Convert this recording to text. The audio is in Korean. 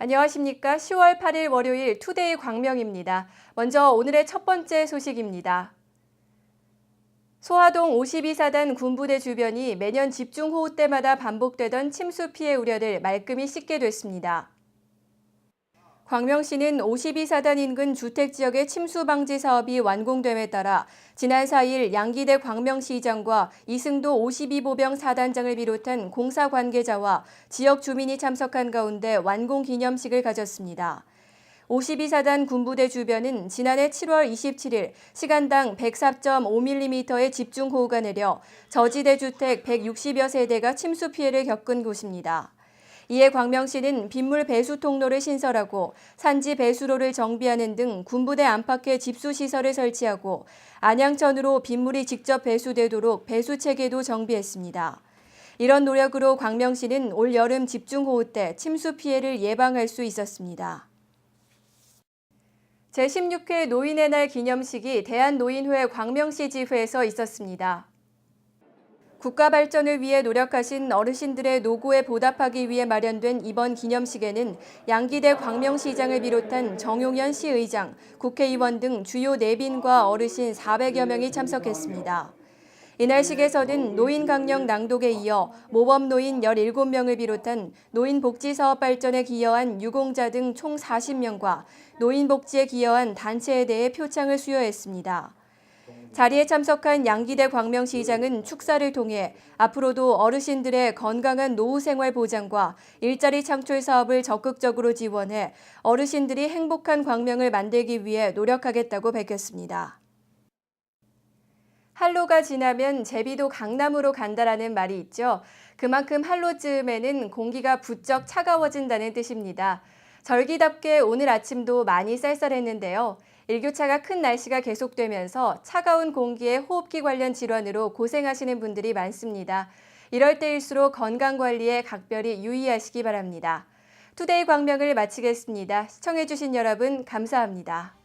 안녕하십니까. 10월 8일 월요일 투데이 광명입니다. 먼저 오늘의 첫 번째 소식입니다. 소화동 52사단 군부대 주변이 매년 집중호우 때마다 반복되던 침수 피해 우려를 말끔히 씻게 됐습니다. 광명시는 52사단 인근 주택지역의 침수 방지 사업이 완공됨에 따라 지난 4일 양기대 광명시장과 이승도 52보병 사단장을 비롯한 공사 관계자와 지역 주민이 참석한 가운데 완공 기념식을 가졌습니다. 52사단 군부대 주변은 지난해 7월 27일 시간당 104.5mm의 집중호우가 내려 저지대 주택 160여 세대가 침수 피해를 겪은 곳입니다. 이에 광명시는 빗물 배수 통로를 신설하고 산지 배수로를 정비하는 등 군부대 안팎에 집수 시설을 설치하고 안양천으로 빗물이 직접 배수되도록 배수 체계도 정비했습니다. 이런 노력으로 광명시는 올 여름 집중호우 때 침수 피해를 예방할 수 있었습니다. 제16회 노인의 날 기념식이 대한노인회 광명시 지회에서 있었습니다. 국가 발전을 위해 노력하신 어르신들의 노고에 보답하기 위해 마련된 이번 기념식에는 양기대 광명시장을 비롯한 정용현 시의장, 국회의원 등 주요 내빈과 어르신 400여 명이 참석했습니다. 이날식에서는 노인 강령 낭독에 이어 모범 노인 17명을 비롯한 노인 복지 사업 발전에 기여한 유공자 등 총 40명과 노인 복지에 기여한 단체에 대해 표창을 수여했습니다. 자리에 참석한 양기대 광명시장은 축사를 통해 앞으로도 어르신들의 건강한 노후 생활 보장과 일자리 창출 사업을 적극적으로 지원해 어르신들이 행복한 광명을 만들기 위해 노력하겠다고 밝혔습니다. 한로가 지나면 제비도 강남으로 간다라는 말이 있죠. 그만큼 한로쯤에는 공기가 부쩍 차가워진다는 뜻입니다. 절기답게 오늘 아침도 많이 쌀쌀했는데요. 일교차가 큰 날씨가 계속되면서 차가운 공기에 호흡기 관련 질환으로 고생하시는 분들이 많습니다. 이럴 때일수록 건강관리에 각별히 유의하시기 바랍니다. 투데이 광명을 마치겠습니다. 시청해주신 여러분 감사합니다.